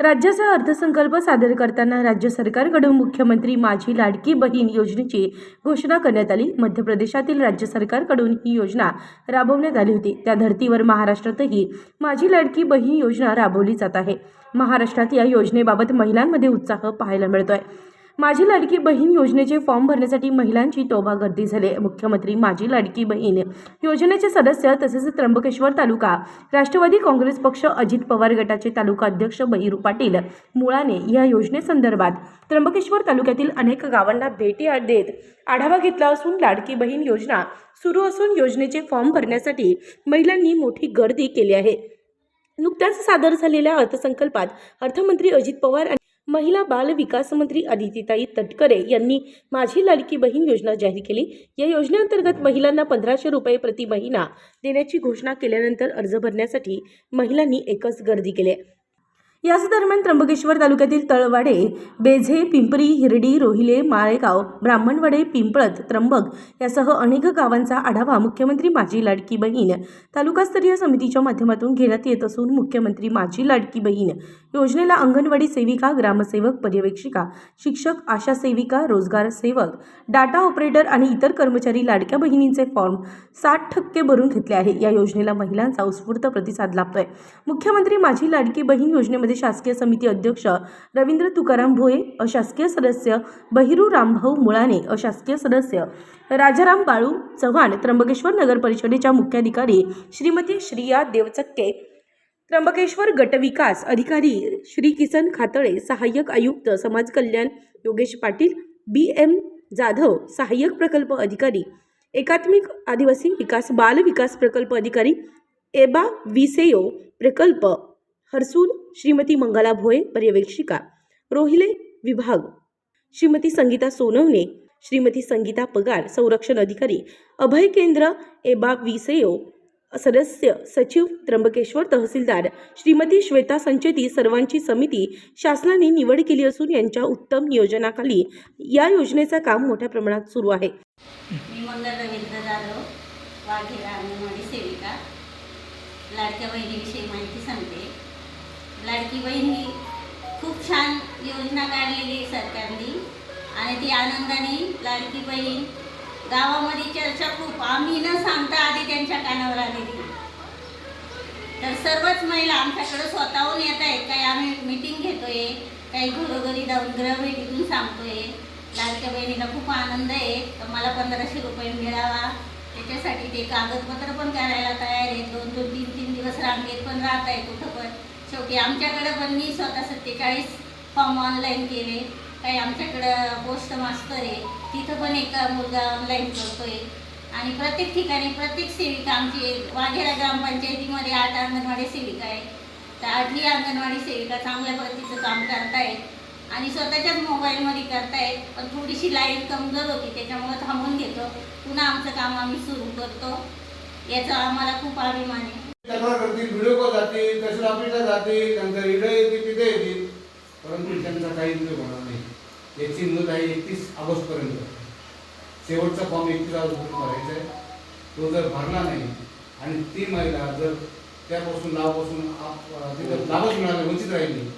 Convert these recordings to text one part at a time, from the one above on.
राज्याचा अर्थसंकल्प सादर करताना राज्य सरकारकडून मुख्यमंत्री माझी लाडकी बहीण योजनेची घोषणा करण्यात आली. मध्य प्रदेशातील राज्य सरकारकडून ही योजना राबवण्यात आली होती. त्या धर्तीवर महाराष्ट्रातही माझी लाडकी बहीण योजना राबवली जात आहे. महाराष्ट्रात या योजनेबाबत महिलांमध्ये उत्साह पाहायला मिळतोय. माझी लाडकी बहीण योजनेचे फॉर्म भरण्यासाठी महिलांची तोबा गर्दी झाली. मुख्यमंत्री माझी लाडकी बहीण योजनेचे सदस्य तसेच त्र्यंबकेश्वर तालुका राष्ट्रवादी काँग्रेस पक्ष अजित पवार गटाचे तालुका अध्यक्ष बहिरू पाटील मुळाने या योजनेसंदर्भात त्र्यंबकेश्वर तालुक्यातील अनेक गावांना भेटी देत आढावा घेतला असून लाडकी बहीण योजना सुरू असून योजनेचे फॉर्म भरण्यासाठी महिलांनी मोठी गर्दी केली आहे. नुकत्याच सादर झालेल्या अर्थसंकल्पात अर्थमंत्री अजित पवार आणि महिला बाल विकास मंत्री अदितीताई तटकरे यांनी माझी लाडकी बहीण योजना जाहीर केली. या योजनेअंतर्गत महिलांना पंधराशे रुपये प्रति महिना देण्याची घोषणा केल्यानंतर अर्ज भरण्यासाठी महिलांनी एकच गर्दी केली याच दरम्यान त्र्यंबकेश्वर तालुक्यातील तळवाडे बेझे पिंपरी हिरडी रोहिले माळेगाव ब्राह्मणवाडे पिंपळत त्र्यंबक यासह अनेक गावांचा आढावा मुख्यमंत्री माझी लाडकी बहीण तालुकास्तरीय समितीच्या माध्यमातून घेण्यात येत असून मुख्यमंत्री माझी लाडकी बहीण योजनेला अंगणवाडी सेविका ग्रामसेवक पर्यवेक्षिका शिक्षक आशा सेविका रोजगार सेवक डाटा ऑपरेटर आणि इतर कर्मचारी लाडक्या बहिणींचे फॉर्म साठ टक्के भरून घेतले आहे. या योजनेला महिलांचा उत्स्फूर्त प्रतिसाद लाभतोय. मुख्यमंत्री माझी लाडकी बहीण योजनेमध्ये शासकीय समिती अध्यक्ष रवींद्र तुकाराम भोये अशासकीय सदस्य बहिरू रामभाऊ मुळाने अशासकीय सदस्य राजाराम बाळू चव्हाण त्र्यंबकेश्वर नगर परिषदेच्या मुख्याधिकारी श्रीमती श्रिया देवचक्के त्र्यंबकेश्वर गटविकास अधिकारी श्री किसन खातळे सहाय्यक आयुक्त समाज कल्याण योगेश पाटील बी एम जाधव सहाय्यक प्रकल्प अधिकारी एकात्मिक आदिवासी विकास बाल विकास प्रकल्प अधिकारी एबा विसेयो प्रकल्प हर्सूल श्रीमती मंगला भोये पर्यवेक्षिका रोहिले विभाग. श्रीमती संगीता सोनवणे श्रीमती संगीता पगार संरक्षण अधिकारी अभय केंद्र एबा विसेयो सदस्य सचिव त्र्यंबकेश्वर तहसीलदार श्रीमती श्वेता संचेती सर्वांची समिती शासनाने निवड केली असून यांच्या उत्तम नियोजनाखाली या योजनेचं काम मोठ्या प्रमाणात सुरू आहे. मी मंगल रवींद्र जाधव वाघेरा अंगणवाडी सेविका. लाडक्या बहिणीविषयी माहिती सांगते. लाडकी बहीण ही खूप छान योजना काढलेली आहे सरकारने. आणि ती आनंदाने लाडकी बहीण गावामध्ये चर्चा खूप. आम्ही न सांगता आधी त्यांच्या कानावर आलेली. तर सर्वच महिला आमच्याकडं स्वतःहून येत आहेत. काही आम्ही मिटिंग घेतोय काही घरोघरी जाऊन गृहभेटीतून सांगतोय. लाडक्या बहिणीला खूप आनंद आहे. तर मला पंधराशे रुपये मिळावा. त्याच्यासाठी ते कागदपत्र पण करायला तयार आहेत. दोन दोन तीन तीन दिवस रांगेत पण राहत आहे कुठं पण. शेवटी आमच्याकडं पण मी स्वतः सत्तेचाळीस फॉर्म ऑनलाईन केले. काही आमच्याकडं पोस्ट मास्टर आहे. तिथं पण एक मुलगा ऑनलाईन करतोय. आणि प्रत्येक ठिकाणी प्रत्येक सेविका आमची वाघेरा ग्रामपंचायतीमध्ये आठ अंगणवाडी सेविका आहे. तर आठही अंगणवाडी सेविका चांगल्या पद्धतीचं काम करतायत आणि स्वतःच्याच मोबाईलमध्ये करतायत. पण थोडीशी लाईन कमजोर होती त्याच्यामुळे थांबून घेतो. पुन्हा आमचं काम आम्ही सुरू करतो. याचा आम्हाला खूप अभिमान आहे. जातील तहसील ऑफिसला जातील नंतर इकडे येतील तिथे येतील परंतु त्यांचा काही उपयोग होणार नाही. याची मुदत आहे एकतीस ऑगस्टपर्यंत. शेवटचा फॉर्म एकतीस ऑगस्ट भरायचा आहे. तो जर भरला नाही आणि ती महिला जर त्यापासून लाभापासून आप- तिथं लाभच मिळाले वंचित राहिली.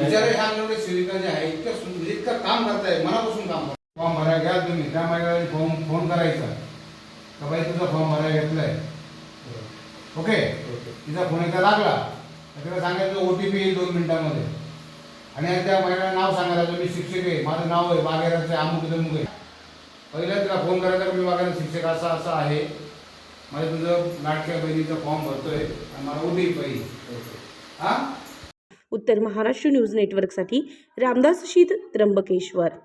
बिचारे ह्या अंगणवाडी सेविका ज्या आहे इतक्या सुंदर म्हणजे इतकं काम करताय मनापासून काम करताय फॉर्म भरायला घ्या तुम्ही त्या महिला फॉर्म फोन करायचा. का बाई तुझा फॉर्म भरायला घेतलाय? ओके? तिचा फोन एकदा लागला तर तिला सांगायचं ओ टी पी येईल दोन मिनिटांमध्ये. आणि त्या महिला नाव सांगायचं मी शिक्षक आहे माझं नाव आहे बागेराचे अमुक तमुक आहे. पहिला तिला फोन करायचा की मी बागेरा शिक्षक असा असा आहे. मला तुझं लाडक्या बहिणीचा फॉर्म भरतोय आणि मला ओ टी पी पाहिजे. हां? उत्तर महाराष्ट्र न्यूज नेटवर्कसाठी रामदास शीत त्र्यंबकेश्वर.